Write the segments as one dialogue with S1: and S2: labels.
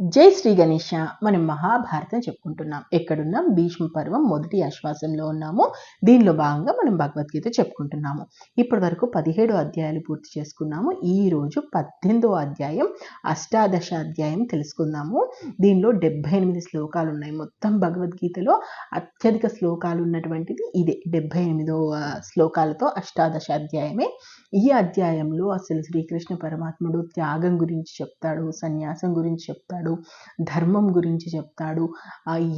S1: జై శ్రీ గణేష మనం మహాభారతం చెప్పుకుంటున్నాం. ఎక్కడున్నాం? భీష్మ పర్వం మొదటి ఆశ్వాసంలో ఉన్నాము. దీనిలో భాగంగా మనం భగవద్గీత చెప్పుకుంటున్నాము. ఇప్పటి వరకు పదిహేడు అధ్యాయాలు పూర్తి చేసుకున్నాము. ఈ రోజు పద్దెనిమిదో అధ్యాయం అష్టాదశ అధ్యాయం తెలుసుకుందాము. దీనిలో డెబ్బై ఎనిమిది శ్లోకాలు ఉన్నాయి. మొత్తం భగవద్గీతలో అత్యధిక శ్లోకాలు ఉన్నటువంటిది ఇదే. డెబ్బై ఎనిమిదో శ్లోకాలతో అష్టాదశ అధ్యాయమే. ఈ అధ్యాయంలో అసలు శ్రీకృష్ణ పరమాత్ముడు త్యాగం గురించి చెప్తాడు సన్యాసం గురించి చెప్తాడు ధర్మం గురించి చెప్తాడు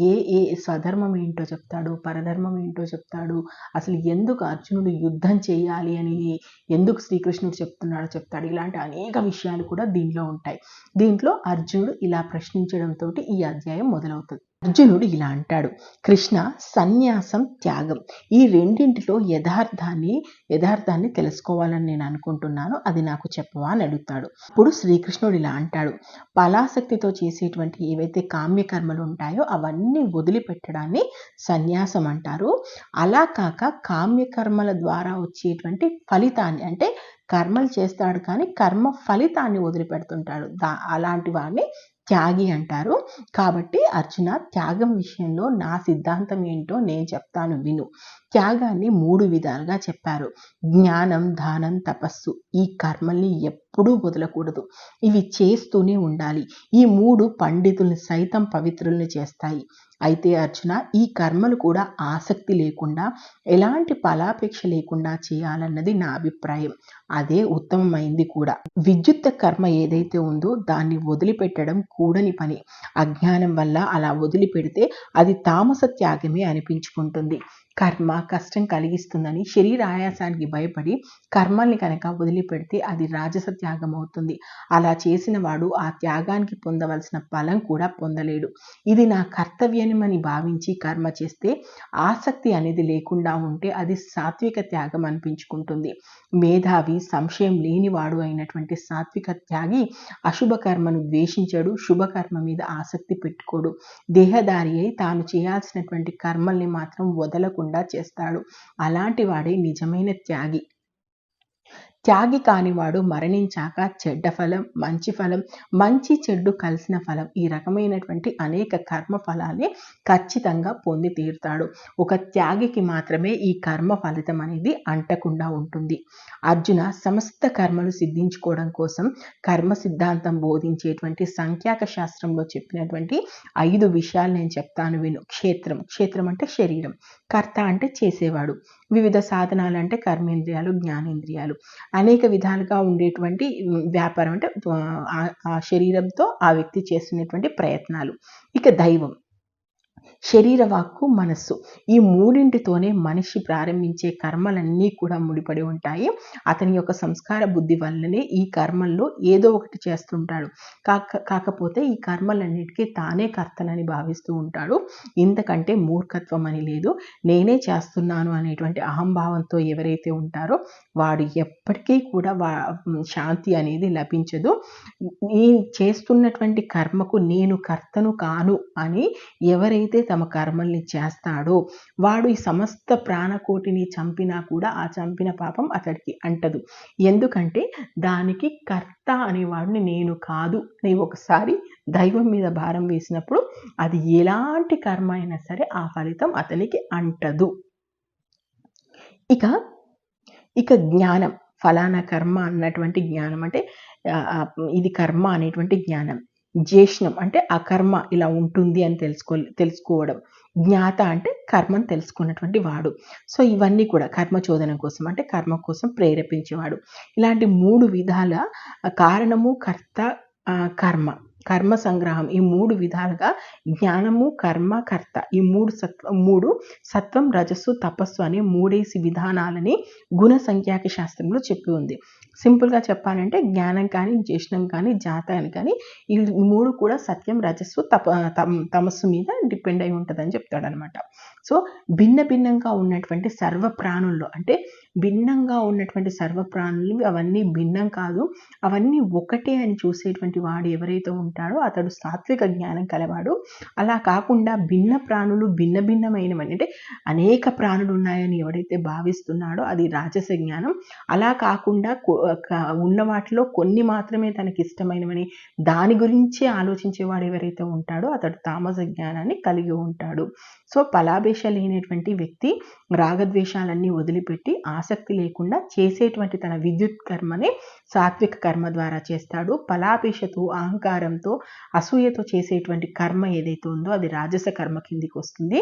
S1: ఏ ఏ స్వధర్మం ఏంటో చెప్తాడు పరధర్మం ఏంటో చెప్తాడు అసలు ఎందుకు అర్జునుడు యుద్ధం చేయాలి అని ఎందుకు శ్రీకృష్ణుడు చెప్తున్నాడో చెప్తాడు ఇలాంటి అనేక విషయాలు కూడా దీనిలో ఉంటాయి. దీంట్లో అర్జునుడు ఇలా ప్రశ్నించడంతో ఈ అధ్యాయం మొదలవుతుంది. అర్జునుడు ఇలా అంటాడు కృష్ణ సన్యాసం త్యాగం. ఈ రెండింటిలో యథార్థాన్ని యథార్థాన్ని తెలుసుకోవాలని నేను అనుకుంటున్నాను అది నాకు చెప్పవా అని అడుగుతాడు. ఇప్పుడు శ్రీకృష్ణుడు ఇలా అంటాడు పలాసక్తితో చేసేటువంటి ఏవైతే కామ్యకర్మలు ఉంటాయో అవన్నీ వదిలిపెట్టడాన్ని సన్యాసం అంటారు. అలా కాక కామ్యకర్మల ద్వారా వచ్చేటువంటి ఫలితాన్ని అంటే కర్మలు చేస్తాడు కానీ కర్మ ఫలితాన్ని వదిలిపెడుతుంటాడు. దా అలాంటి వాడిని త్యాగి అంటారు. కాబట్టి అర్జున త్యాగం విషయంలో నా సిద్ధాంతం ఏంటో నేను చెప్తాను విను. త్యాగాన్ని మూడు విధాలుగా చెప్పారు. జ్ఞానం దానం తపస్సు ఈ కర్మల్ని ఎప్పుడూ వదలకూడదు. ఇవి చేస్తూనే ఉండాలి. ఈ మూడు పండితుల్ని సైతం పవిత్రుల్ని చేస్తాయి. అయితే అర్జున ఈ కర్మలు కూడా ఆసక్తి లేకుండా ఎలాంటి ఫలాపేక్ష లేకుండా చేయాలన్నది నా అభిప్రాయం. అదే ఉత్తమమైంది కూడా. విద్యుత్ కర్మ ఏదైతే ఉందో దాన్ని వదిలిపెట్టడం కూడని పని. అజ్ఞానం వల్ల అలా వదిలిపెడితే అది తామస త్యాగమే అనిపించుకుంటుంది. కర్మ కష్టం కలిగిస్తుందని శరీర ఆయాసానికి భయపడి కర్మల్ని కనుక వదిలిపెడితే అది రాజస త్యాగం అవుతుంది. అలా చేసిన వాడు ఆ త్యాగానికి పొందవలసిన ఫలం కూడా పొందలేడు. ఇది నా కర్తవ్యమని భావించి కర్మ చేస్తే ఆసక్తి అనేది లేకుండా ఉంటే అది సాత్విక త్యాగం అనిపించుకుంటుంది. మేధావి సంశయం లేనివాడు అయినటువంటి సాత్విక త్యాగి అశుభ కర్మను ద్వేషించడు శుభకర్మ మీద ఆసక్తి పెట్టుకోడు. దేహదారి అయి తాను చేయాల్సినటువంటి కర్మల్ని మాత్రం వదలకుండా చేస్తాడు. అలాంటి వాడే నిజమైన త్యాగి. త్యాగి కానివాడు మరణించాక చెడ్డ ఫలం మంచి ఫలం మంచి చెడ్డు కలిసిన ఫలం ఈ రకమైనటువంటి అనేక కర్మ ఫలాన్ని ఖచ్చితంగా పొంది తీరుతాడు. ఒక త్యాగికి మాత్రమే ఈ కర్మ ఫలితం అనేది అంటకుండా ఉంటుంది. అర్జున సమస్త కర్మలు సిద్ధించుకోవడం కోసం కర్మ సిద్ధాంతం బోధించేటువంటి సంఖ్యాక శాస్త్రంలో చెప్పినటువంటి ఐదు విషయాలు నేను చెప్తాను విను. క్షేత్రం క్షేత్రం అంటే శరీరం కర్త అంటే చేసేవాడు. వివిధ సాధనాలు అంటే కర్మేంద్రియాలు జ్ఞానేంద్రియాలు. అనేక విధాలుగా ఉండేటువంటి వ్యాపారం అంటే ఆ శరీరంతో ఆ వ్యక్తి చేస్తున్నటువంటి ప్రయత్నాలు. ఇక దైవం. శరీర వాక్కు మనస్సు. ఈ మూడింటితోనే మనిషి ప్రారంభించే కర్మలన్నీ కూడా ముడిపడి ఉంటాయి. అతని యొక్క సంస్కార బుద్ధి వల్లనే ఈ కర్మల్లో ఏదో ఒకటి చేస్తుంటాడు. కాక కాకపోతే ఈ కర్మలన్నిటికీ తానే కర్తలని భావిస్తూ ఉంటాడు. ఇంతకంటే మూర్ఖత్వం అని లేదు. నేనే చేస్తున్నాను అనేటువంటి అహంభావంతో ఎవరైతే ఉంటారో వాడు ఎప్పటికీ కూడా వా శాంతి అనేది లభించదు. ఈ చేస్తున్నటువంటి కర్మకు నేను కర్తను కాను అని ఎవరైతే తమ కర్మల్ని చేస్తాడో వాడు ఈ సమస్త ప్రాణకోటిని చంపినా కూడా ఆ చంపిన పాపం అతడికి అంటదు. ఎందుకంటే దానికి కర్త అనేవాడిని నేను కాదు. అని ఒకసారి దైవం మీద భారం వేసినప్పుడు అది ఎలాంటి కర్మ అయినా సరే ఆ ఫలితం అతనికి అంటదు. ఇక ఇక జ్ఞానం. ఫలానా కర్మ అన్నటువంటి జ్ఞానం అంటే ఇది కర్మ అనేటువంటి జ్ఞానం. జ్యేష్ణం అంటే ఆ కర్మ ఇలా ఉంటుంది అని తెలుసుకో తెలుసుకోవడం. జ్ఞాత అంటే కర్మను తెలుసుకున్నటువంటి వాడు. సో ఇవన్నీ కూడా కర్మ చోదనం కోసం అంటే కర్మ కోసం ప్రేరేపించేవాడు. ఇలాంటి మూడు విధాల కారణము కర్త కర్మ. కర్మ సంగ్రహం. ఈ మూడు విధాలుగా జ్ఞానము కర్మ కర్త. ఈ మూడు సత్వ మూడు సత్వం రజస్సు తపస్సు అనే మూడేసి విధానాలని గుణ సంఖ్యాక శాస్త్రంలో చెప్పి ఉంది. సింపుల్గా చెప్పాలంటే జ్ఞానం కానీ జ్యేష్ణం కానీ జాతం కానీ ఈ మూడు కూడా సత్యం రజస్సు తప తమస్సు మీద డిపెండ్ అయి ఉంటుందని చెప్తాడనమాట. సో భిన్న భిన్నంగా ఉన్నటువంటి సర్వ ప్రాణుల్లో అంటే భిన్నంగా ఉన్నటువంటి సర్వ ప్రాణులు అవన్నీ భిన్నం కాదు. అవన్నీ ఒకటే అని చూసేటువంటి వాడు ఎవరైతే ఉంటాడో అతడు సాత్విక జ్ఞానం కలవాడు. అలా కాకుండా భిన్న ప్రాణులు భిన్న భిన్నమైనవని అంటే అనేక ప్రాణులు ఉన్నాయని ఎవడైతే భావిస్తున్నాడో అది రాజస జ్ఞానం. అలా కాకుండా ఉన్న వాటిలో కొన్ని మాత్రమే తనకి ఇష్టమైనవని దాని గురించి ఆలోచించేవాడు ఎవరైతే ఉంటాడో అతడు తామస జ్ఞానాన్ని కలిగి ఉంటాడు. సో పలాభేష లేనటువంటి వ్యక్తి రాగద్వేషాలన్నీ వదిలిపెట్టి ఆసక్తి లేకుండా చేసేటువంటి తన విద్యుత్ కర్మని సాత్విక కర్మ ద్వారా చేస్తాడు. పలాపేషతో అహంకారంతో అసూయతో చేసేటువంటి కర్మ ఏదైతే ఉందో అది రాజస కర్మ కిందికి వస్తుంది.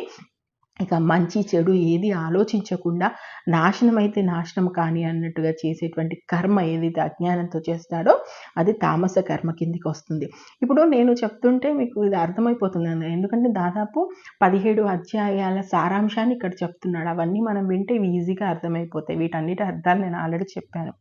S1: ఇక మంచి చెడు ఏది ఆలోచించకుండా నాశనం అయితే నాశనం కానీ అన్నట్టుగా చేసేటువంటి కర్మ ఏదైతే అజ్ఞానంతో చేస్తాడో అది తామస కర్మ కిందికి వస్తుంది. ఇప్పుడు నేను చెప్తుంటే మీకు ఇది అర్థమైపోతుంది ఎందుకంటే దాదాపు పదిహేడు అధ్యాయాల సారాంశాన్ని ఇక్కడ చెప్తున్నాడు. అవన్నీ మనం వింటే ఇవి ఈజీగా అర్థమైపోతాయి. వీటన్నిటి అర్థాలు నేను ఆల్రెడీ చెప్పాను.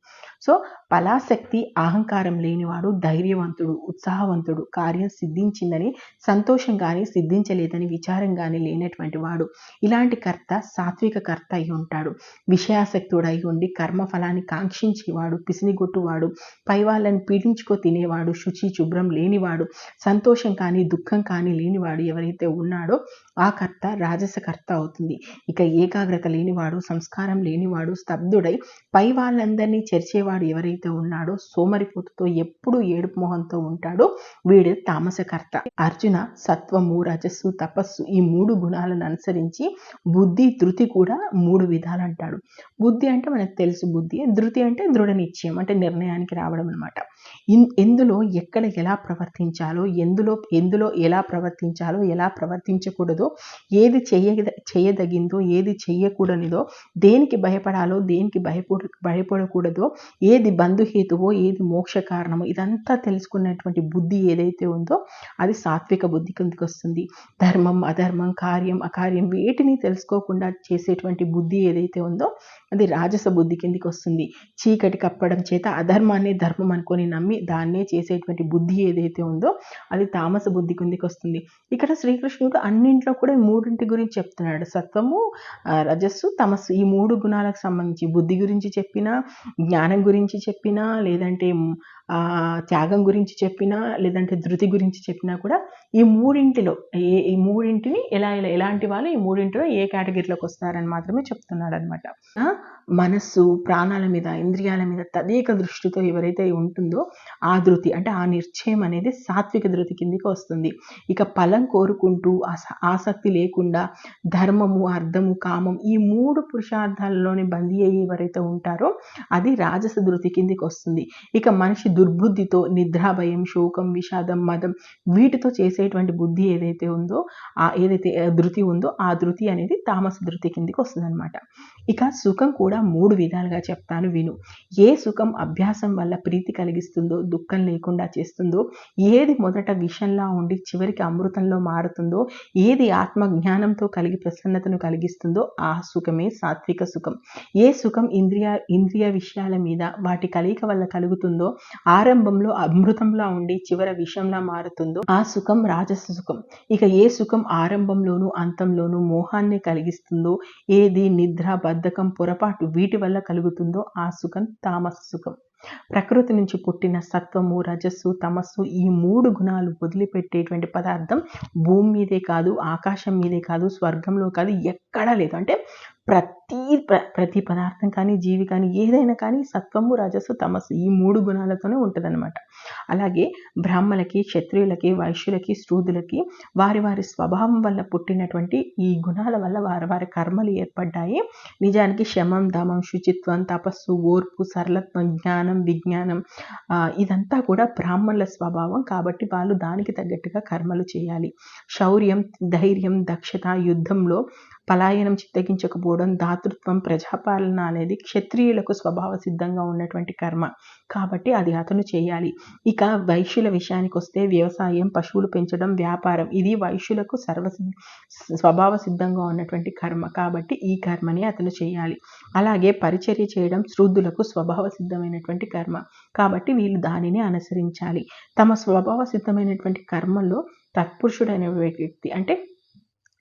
S1: సో పలాశక్తి అహంకారం లేనివాడు ధైర్యవంతుడు ఉత్సాహవంతుడు కార్యం సిద్ధించిందని సంతోషం కానీ సిద్ధించలేదని విచారం కానీ లేనటువంటి వాడు. ఇలాంటి కర్త సాత్విక కర్త అయి ఉంటాడు. విషయాసక్తుడై ఉండి కర్మఫలాన్ని కాంక్షించేవాడు పిసినిగొట్టువాడు పై వాళ్ళని ఏదించుకో తినేవాడు శుచి శుభ్రం లేనివాడు సంతోషం కానీ దుఃఖం కానీ లేనివాడు ఎవరైతే ఉన్నాడో ఆ కర్త రాజస కర్త అవుతుంది. ఇక ఏకాగ్రత లేనివాడు సంస్కారం లేనివాడు స్తబ్దుడై పై వాళ్ళందరినీ చేర్చేవాడు ఎవరైతే ఉన్నాడో సోమరిపోతుతో ఎప్పుడు ఏడుపు మొహంతో ఉంటాడో వీడు తామసకర్త అర్జున సత్వము రజస్సు తపస్సు ఈ మూడు గుణాలను అనుసరించి బుద్ధి ధృతి కూడా మూడు విధాలు అంటాడు. బుద్ధి అంటే మనకు తెలుసు బుద్ధి ధృతి అంటే దృఢ నిశ్చయం అంటే నిర్ణయానికి రావడం అనమాట ఎందులో ఎక్కడ ఎలా ప్రవర్తించాలో ఎందులో ఎందులో ఎలా ప్రవర్తించాలో ఎలా ప్రవర్తించకూడదో ఏది చెయ్య చేయదగిందో ఏది చెయ్యకూడనిదో దేనికి భయపడాలో దేనికి భయపడ భయపడకూడదో ఏది బంధుహేతువో ఏది మోక్ష కారణమో ఇదంతా తెలుసుకున్నటువంటి బుద్ధి ఏదైతే ఉందో అది సాత్విక బుద్ధి కిందకి వస్తుంది. ధర్మం అధర్మం కార్యం అకార్యం వేటిని తెలుసుకోకుండా చేసేటువంటి బుద్ధి ఏదైతే ఉందో అది రాజస బుద్ధి కిందికి వస్తుంది. చీకటి కప్పడం చేత అధర్మాన్ని ధర్మం అనుకొని నమ్మి దాన్నే చేసేటువంటి బుద్ధి ఏదైతే ఉందో అది తామస బుద్ధి కిందికి వస్తుంది. ఇక్కడ శ్రీకృష్ణుడు అన్నింట్లో కూడా మూడింటి గురించి చెప్తున్నాడు. సత్వము రజస్సు తమస్సు ఈ మూడు గుణాలకు సంబంధించి బుద్ధి గురించి చెప్పినా జ్ఞానం గురించి చెప్పినా లేదంటే త్యాగం గురించి చెప్పినా లేదంటే ధృతి గురించి చెప్పినా కూడా ఈ మూడింటిలో ఏ ఈ మూడింటిని ఎలా ఎలా ఎలాంటి వాళ్ళు ఈ మూడింటిలో ఏ కేటగిరీలోకి వస్తారని మాత్రమే చెప్తున్నాడు అనమాట మనస్సు ప్రాణాల మీద ఇంద్రియాల మీద తదేక దృష్టితో ఎవరైతే ఉంటుందో ఆ ధృతి అంటే ఆ నిశ్చయం అనేది సాత్విక ధృతి కిందికి వస్తుంది. ఇక ఫలం కోరుకుంటూ ఆసక్తి లేకుండా ధర్మము అర్థము కామం ఈ మూడు పురుషార్థాలలోనే బందీ అయ్యి ఎవరైతే ఉంటారో అది రాజస ధృతి కిందికి వస్తుంది. ఇక మనిషి దుర్బుద్ధితో నిద్రాభయం శోకం విషాదం మదం వీటితో చేసేటువంటి బుద్ధి ఏదైతే ఉందో ఆ ఏదైతే ధృతి ఉందో ఆ ధృతి అనేది తామస ధృతి కిందికి వస్తుందన్నమాట. ఇక సుఖం కూడా మూడు విధాలుగా చెప్తాను విను. ఏ సుఖం అభ్యాసం వల్ల ప్రీతి కలిగిస్తుందో దుఃఖం లేకుండా చేస్తుందో ఏది మొదట విషంలా ఉండి చివరికి అమృతంలో మారుతుందో ఏది ఆత్మ జ్ఞానంతో కలిగి ప్రసన్నతను కలిగిస్తుందో ఆ సుఖమే సాత్విక సుఖం. ఏ సుఖం ఇంద్రియ ఇంద్రియ విషయాల మీద వాటి కలయిక వల్ల కలుగుతుందో ఆరంభంలో అమృతంలా ఉండి చివర విషంలా మారుతుందో ఆ సుఖం రాజస సుఖం. ఇక ఏ సుఖం ఆరంభంలోనూ అంతంలోనూ మోహాన్ని కలిగిస్తుందో ఏది నిద్ర బద్ధకం పొరపాటు వీటి వల్ల కలుగుతుందో ఆ సుఖం తామస సుఖం. ప్రకృతి నుంచి పుట్టిన సత్వము రజస్సు తమస్సు ఈ మూడు గుణాలు వదిలిపెట్టేటువంటి పదార్థం భూమి మీదే కాదు ఆకాశం మీదే కాదు స్వర్గంలో కాదు ఎక్కడా లేదు. అంటే ప్రతి ప్రతి పదార్థం కానీ జీవి కానీ ఏదైనా కానీ సత్వము రజస్సు తమస్సు ఈ మూడు గుణాలతోనే ఉంటుందన్నమాట. అలాగే బ్రాహ్మలకి క్షత్రియులకి వైశ్యులకి శ్రూదులకి వారి వారి స్వభావం వల్ల పుట్టినటువంటి ఈ గుణాల వల్ల వారి వారి కర్మలు ఏర్పడ్డాయి. నిజానికి శమం దమం శుచిత్వం తపస్సు ఓర్పు సరళత్వం జ్ఞానం విజ్ఞానం ఇదంతా కూడా బ్రాహ్మణుల స్వభావం కాబట్టి వాళ్ళు దానికి తగ్గట్టుగా కర్మలు చేయాలి. శౌర్యం ధైర్యం దక్షత యుద్ధంలో పలాయనం చిత్తగించకపోవడం దాతృత్వం ప్రజాపాలన అనేది క్షత్రియులకు స్వభావ సిద్ధంగా ఉన్నటువంటి కర్మ. కాబట్టి అది అతను చేయాలి. ఇక వైశ్యుల విషయానికి వస్తే వ్యవసాయం పశువులు పెంచడం వ్యాపారం ఇది వైశ్యులకు సర్వ స్వభావ సిద్ధంగా ఉన్నటువంటి కర్మ. కాబట్టి ఈ కర్మని అతను చేయాలి. అలాగే పరిచర్య చేయడం శృద్ధులకు స్వభావ సిద్ధమైనటువంటి కర్మ. కాబట్టి వీళ్ళు దానిని అనుసరించాలి. తమ స్వభావ సిద్ధమైనటువంటి కర్మల్లో తత్పురుషుడైన వ్యక్తి అంటే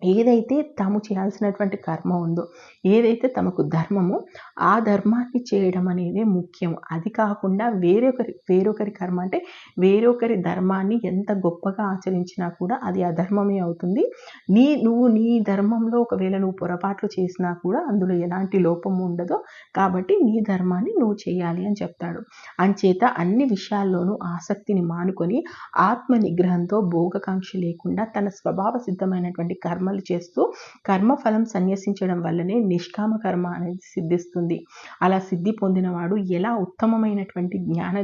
S1: ఏదైతే తాము చేయాల్సినటువంటి కర్మ ఉందో ఏదైతే తమకు ధర్మమో ఆ ధర్మాన్ని చేయడం అనేది ముఖ్యం. అది కాకుండా వేరొకరి వేరొకరి కర్మ అంటే వేరొకరి ధర్మాన్ని ఎంత గొప్పగా ఆచరించినా కూడా అది అధర్మమే అవుతుంది. నీ నువ్వు నీ ధర్మంలో ఒకవేళ నువ్వు పొరపాట్లు చేసినా కూడా అందులో ఎలాంటి లోపం ఉండదో కాబట్టి నీ ధర్మాన్ని నువ్వు చేయాలి అని చెప్తాడు. అంచేత అన్ని విషయాల్లోనూ ఆసక్తిని మానుకొని ఆత్మ నిగ్రహంతో భోగకాంక్ష లేకుండా తన స్వభావ సిద్ధమైనటువంటి కర్మ కర్మలు చేస్తూ కర్మఫలం సన్యసించడం వల్లనే నిష్కామ కర్మ అనేది సిద్ధిస్తుంది. అలా సిద్ధి పొందినవాడు ఎలా ఉత్తమమైనటువంటి జ్ఞాన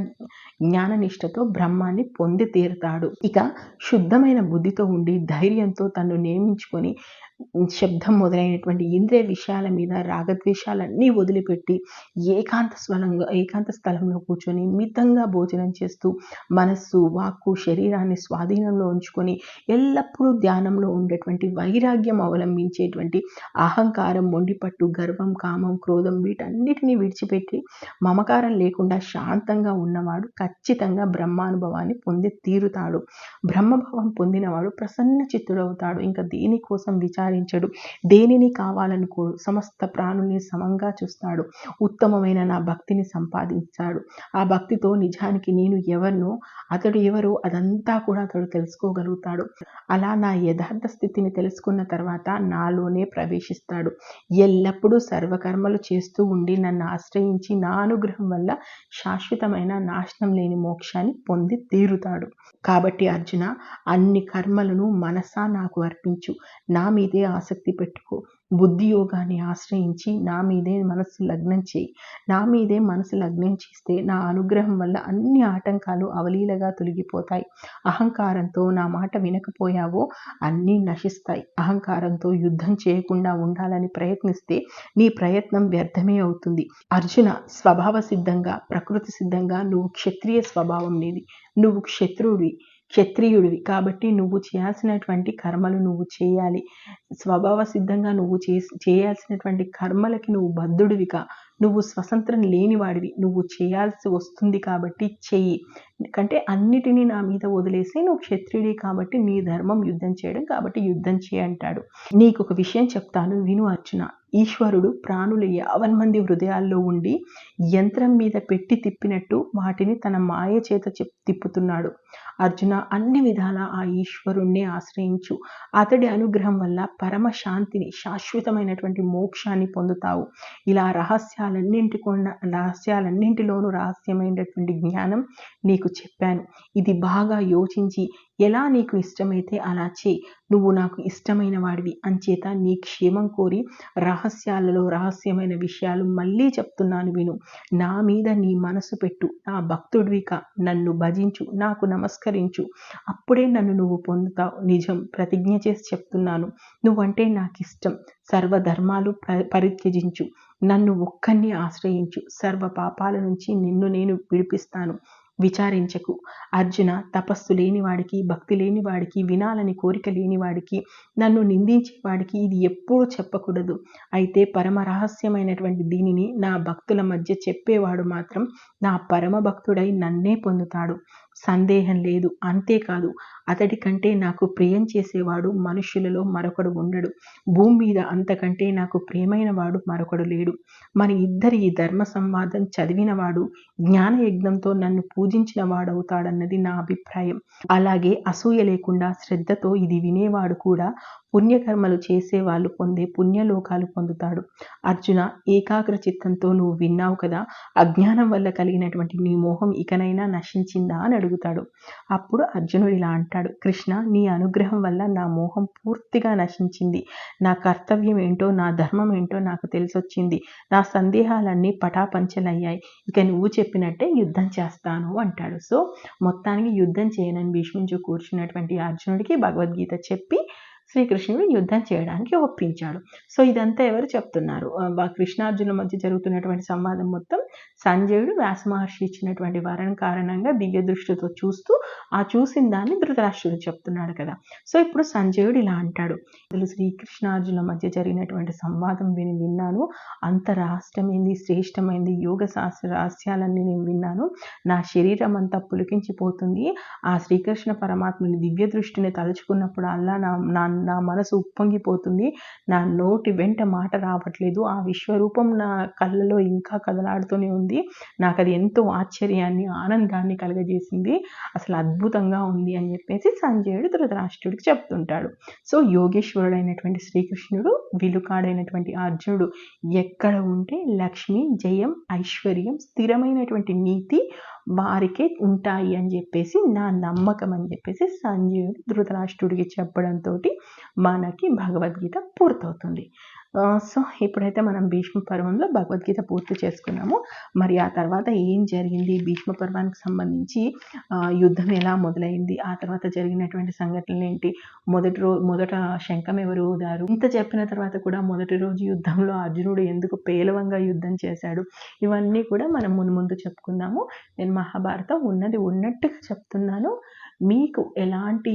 S1: జ్ఞాననిష్టతో బ్రహ్మాన్ని పొంది తీరుతాడు? ఇక శుద్ధమైన బుద్ధితో ఉండి ధైర్యంతో తను నియమించుకొని శబ్దం మొదలైనటువంటి ఇంద్రియ విషయాల మీద రాగద్వేషాలన్నీ వదిలిపెట్టి ఏకాంత స్వలంగా ఏకాంత స్థలంలో కూర్చొని మితంగా భోజనం చేస్తూ మనస్సు వాక్కు శరీరాన్ని స్వాధీనంలో ఉంచుకొని ఎల్లప్పుడూ ధ్యానంలో ఉండేటువంటి వైరాగ్యం అవలంబించేటువంటి అహంకారం మొండిపట్టు గర్వం కామం క్రోధం వీటన్నిటిని విడిచిపెట్టి మమకారం లేకుండా శాంతంగా ఉన్నవాడు ఖచ్చితంగా బ్రహ్మానుభవాన్ని పొంది తీరుతాడు. బ్రహ్మభావం పొందినవాడు ప్రసన్న చిత్తుడవుతాడు. ఇంకా దేనికోసం విచారించడు దేనిని కావాలనుకోడు సమస్త ప్రాణుల్ని సమంగా చూస్తాడు. ఉత్తమమైన నా భక్తిని సంపాదించాడు. ఆ భక్తితో నిజానికి నేను ఎవరినో అతడు ఎవరో అదంతా కూడా అతడు తెలుసుకోగలుగుతాడు. అలా నా యథార్థ స్థితిని తెలుసుకున్న తర్వాత నాలోనే ప్రవేశిస్తాడు. ఎల్లప్పుడూ సర్వకర్మలు చేస్తూ ఉండి నన్ను ఆశ్రయించి నా అనుగ్రహం వల్ల శాశ్వతమైన నాశనం లేని మోక్షాన్ని పొంది తీరుతాడు. కాబట్టి అర్జున అన్ని కర్మలను మనసా నాకు అర్పించు. నా మీదే ఆసక్తి పెట్టుకో. బుద్ధి యోగాన్ని ఆశ్రయించి నా మీదే మనసు లగ్నం చేయి. నా మీదే మనసు లగ్నం చేస్తే నా అనుగ్రహం వల్ల అన్ని ఆటంకాలు అవలీలగా తొలగిపోతాయి. అహంకారంతో నా మాట వినకపోయావో అన్నీ నశిస్తాయి. అహంకారంతో యుద్ధం చేయకుండా ఉండాలని ప్రయత్నిస్తే నీ ప్రయత్నం వ్యర్థమే అవుతుంది. అర్జున స్వభావ సిద్ధంగా ప్రకృతి సిద్ధంగా నువ్వు క్షత్రియ స్వభావం నీది. నువ్వు క్షత్రుడివి క్షత్రియుడివి. కాబట్టి నువ్వు చేయాల్సినటువంటి కర్మలు నువ్వు చేయాలి. స్వభావ సిద్ధంగా నువ్వు చేసి చేయాల్సినటువంటి కర్మలకి నువ్వు బద్ధుడివిగా. నువ్వు స్వతంత్రం లేనివాడివి. నువ్వు చేయాల్సి వస్తుంది కాబట్టి చెయ్యి. అంటే అన్నిటినీ నా మీద వదిలేసి నువ్వు క్షత్రియుడి కాబట్టి నీ ధర్మం యుద్ధం చేయడం కాబట్టి యుద్ధం చేయి అంటాడు. నీకు ఒక విషయం చెప్తాను విను అర్జున. ఈశ్వరుడు ప్రాణులు యావన్ మంది హృదయాల్లో ఉండి యంత్రం మీద పెట్టి తిప్పినట్టు వాటిని తన మాయ చేత చెప్ తిప్పుతున్నాడు. అర్జున అన్ని విధాల ఆ ఈశ్వరుణ్ణి ఆశ్రయించు. అతడి అనుగ్రహం వల్ల పరమ శాంతిని శాశ్వతమైనటువంటి మోక్షాన్ని పొందుతావు. ఇలా రహస్యాలన్నింటి రహస్యాలన్నింటిలోనూ రహస్యమైనటువంటి జ్ఞానం నీకు చెప్పాను. ఇది బాగా యోచించి ఎలా నీకు ఇష్టమైతే అలా చేయి. నువ్వు నాకు ఇష్టమైన వాడివి అంచేత నీ క్షేమం కోరి రహస్యాలలో రహస్యమైన విషయాలు మళ్ళీ చెప్తున్నాను విను. నా మీద నీ మనసు పెట్టు. నా భక్తుడివిక నన్ను భజించు. నాకు నమస్కరించు. అప్పుడే నన్ను నువ్వు పొందుతావు. నిజం ప్రతిజ్ఞ చేసి చెప్తున్నాను. నువ్వంటే నాకు ఇష్టం సర్వధర్మాలు పరిత్యజించు. నన్ను ఒక్కరిని ఆశ్రయించు. సర్వ పాపాల నుంచి నిన్ను నేను విడిపిస్తాను. విచారించకు. అర్జున తపస్సు లేనివాడికి భక్తి లేనివాడికి వినాలని కోరిక లేనివాడికి నన్ను నిందించేవాడికి ఇది ఎప్పుడూ చెప్పకూడదు. అయితే పరమ రహస్యమైనటువంటి దీనిని నా భక్తుల మధ్య చెప్పేవాడు మాత్రం నా పరమ భక్తుడై నన్నే పొందుతాడు. సందేహం లేదు. అంతేకాదు అతడి కంటే నాకు ప్రియం చేసేవాడు మనుషులలో మరొకడు ఉండడు. భూమి మీద అంతకంటే నాకు ప్రియమైన వాడు మరొకడు లేడు. మన ఇద్దరి ఈ ధర్మ సంవాదం చదివినవాడు జ్ఞానయజ్ఞంతో నన్ను పూజించిన వాడవుతాడన్నది నా అభిప్రాయం. అలాగే అసూయ లేకుండా శ్రద్ధతో ఇది వినేవాడు కూడా పుణ్యకర్మలు చేసే వాళ్ళు పొందే పుణ్యలోకాలు పొందుతాడు. అర్జున ఏకాగ్ర చిత్తంతో నువ్వు విన్నావు కదా అజ్ఞానం వల్ల కలిగినటువంటి నీ మోహం ఇకనైనా నశించిందా అని అడుగుతాడు. అప్పుడు అర్జునుడు ఇలా అంటాడు కృష్ణ నీ అనుగ్రహం వల్ల నా మోహం పూర్తిగా నశించింది. నా కర్తవ్యం ఏంటో నా ధర్మం ఏంటో నాకు తెలిసొచ్చింది. నా సందేహాలన్నీ పటాపంచలయ్యాయి. ఇక నువ్వు చెప్పినట్టే యుద్ధం చేస్తాను అంటాడు. సో మొత్తానికి యుద్ధం చేయనని భీష్మించు కూర్చున్నటువంటి అర్జునుడికి భగవద్గీత చెప్పి శ్రీకృష్ణుడు యుద్ధం చేయడానికి ఒప్పించాడు. సో ఇదంతా ఎవరు చెప్తున్నారు? కృష్ణార్జునుల మధ్య జరుగుతున్నటువంటి సంవాదం మొత్తం సంజయుడు వ్యాసమహర్షి ఇచ్చినటువంటి వరణ కారణంగా దివ్య దృష్టితో చూస్తూ ఆ చూసిన దాన్ని ధృతరాష్ట్రుడు చెప్తున్నాడు కదా. సో ఇప్పుడు సంజయుడు ఇలా అంటాడు. ఇందులో శ్రీకృష్ణార్జునుల మధ్య జరిగినటువంటి సంవాదం విని విన్నాను. అంత రహస్యమైంది శ్రేష్టమైంది యోగ శాస్త్ర రహస్యాలన్నీ నేను విన్నాను. నా శరీరం అంతా పులికించిపోతుంది. ఆ శ్రీకృష్ణ పరమాత్మని దివ్య దృష్టిని తలుచుకున్నప్పుడు అల్లా నా నా నా మనసు ఉప్పొంగిపోతుంది. నా నోటి వెంట మాట రావట్లేదు. ఆ విశ్వరూపం నా కళ్ళలో ఇంకా కదలాడుతూనే ఉంది. నాకు అది ఎంతో ఆశ్చర్యాన్ని ఆనందాన్ని కలగజేసింది. అసలు అద్భుతంగా ఉంది అని చెప్పేసి సంజయుడు ధృతరాష్ట్రుడికి చెప్తుంటాడు. సో యోగేశ్వరుడు అయినటువంటి శ్రీకృష్ణుడు విలుకాడైనటువంటి అర్జునుడు ఎక్కడ ఉంటే లక్ష్మి జయం ఐశ్వర్యం స్థిరమైనటువంటి నీతి వారికే ఉంటాయి అని చెప్పేసి నా నమ్మకం అని చెప్పేసి సంజీవుడు ధృతరాష్ట్రుడికి చెప్పడంతో మనకి భగవద్గీత పూర్తవుతుంది. సో ఇప్పుడైతే మనం భీష్మ పర్వంలో భగవద్గీత పూర్తి చేసుకున్నాము. మరి ఆ తర్వాత ఏం జరిగింది? భీష్మ పర్వానికి సంబంధించి యుద్ధం ఎలా మొదలైంది? ఆ తర్వాత జరిగినటువంటి సంఘటనలు ఏంటి? మొదటి రో మొదట శంఖం ఎవరు ఊదారు? ఇంత చెప్పిన తర్వాత కూడా మొదటి రోజు యుద్ధంలో అర్జునుడు ఎందుకు పేలవంగా యుద్ధం చేశాడు? ఇవన్నీ కూడా మనం ముందు ముందు చెప్పుకుందాము. నేను మహాభారతం ఉన్నది ఉన్నట్టుగా చెప్తున్నాను. మీకు ఎలాంటి